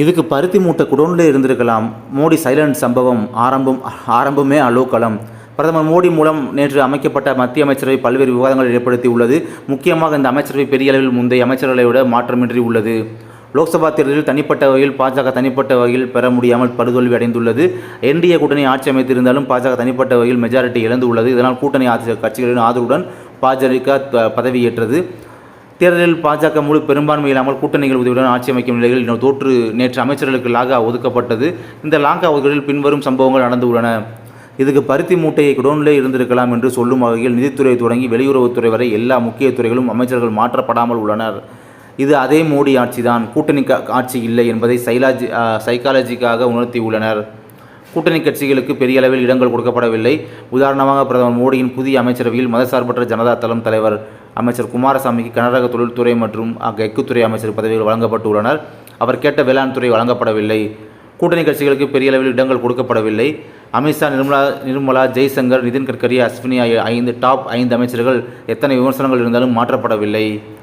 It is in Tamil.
இதுக்கு பருத்தி மூட்டை குடோனில் இருந்திருக்கலாம். மோடி சைலண்ட் சம்பவம் ஆரம்பம் ஆரம்பமே அலோகலம். பிரதமர் மோடி மூலம் நேற்று அமைக்கப்பட்ட மத்திய அமைச்சரவை பல்வேறு விவாதங்களை ஏற்படுத்தி உள்ளது முக்கியமாக இந்த அமைச்சரவை பெரிய அளவில் முந்தைய அமைச்சர்களை விட மாற்றமின்றி உள்ளது. லோக்சபா தேர்தலில் தனிப்பட்ட வகையில் பாஜக தனிப்பட்ட வகையில் பெற முடியாமல் படுதோல்வி அடைந்துள்ளது. என்டிஏ கூட்டணி ஆட்சி அமைத்திருந்தாலும் பாஜக தனிப்பட்ட வகையில் மெஜாரிட்டி இழந்து உள்ளது இதனால் கூட்டணி ஆட்சி கட்சிகளின் ஆதரவுடன் பாஜக பதவியேற்றது. தேர்தலில் பாஜக முழு பெரும்பான்மை இல்லாமல் கூட்டணிகள் உதவியுடன் ஆட்சி அமைக்கும் நிலையில் இன்னும் தோற்று நேற்று அமைச்சர்களுக்கு லாகா ஒதுக்கப்பட்டது. இந்த லாகா ஒதுக்கீட்டில் பின்வரும் சம்பவங்கள் நடந்துள்ளன இதுக்கு பருத்தி மூட்டையை குடோனிலே இருந்திருக்கலாம் என்று சொல்லும் வகையில் நிதித்துறை தொடங்கி வெளியுறவுத்துறை வரை எல்லா முக்கிய துறைகளும் அமைச்சர்கள் மாற்றப்படாமல் உள்ளனர். இது அதே மோடி ஆட்சிதான். கூட்டணி கா- ஆட்சி இல்லை என்பதை சைலாஜி சைக்காலஜிக்காக உணர்த்தியுள்ளனர் கூட்டணி கட்சிகளுக்கு பெரிய அளவில் இடங்கள் கொடுக்கப்படவில்லை. உதாரணமாக பிரதமர் மோடியின் புதிய அமைச்சரவையில் மதசார்பற்ற ஜனதா தளம் தலைவர் அமைச்சர் குமாரசாமிக்கு கனரக தொழில்துறை மற்றும் எஃகுத்துறை அமைச்சர் பதவிகள் வழங்கப்பட்டுள்ளனர். அவர் கேட்ட வேளாண் துறை வழங்கப்படவில்லை. கூட்டணி கட்சிகளுக்கு பெரிய அளவில் இடங்கள் கொடுக்கப்படவில்லை. அமித்ஷா நிர்மலா நிர்மலா ஜெய்சங்கர் நிதின் கட்கரி அஸ்வினி ஐந்து டாப் ஐந்து அமைச்சர்கள் எத்தனை விமர்சனங்கள் இருந்தாலும் மாற்றப்படவில்லை.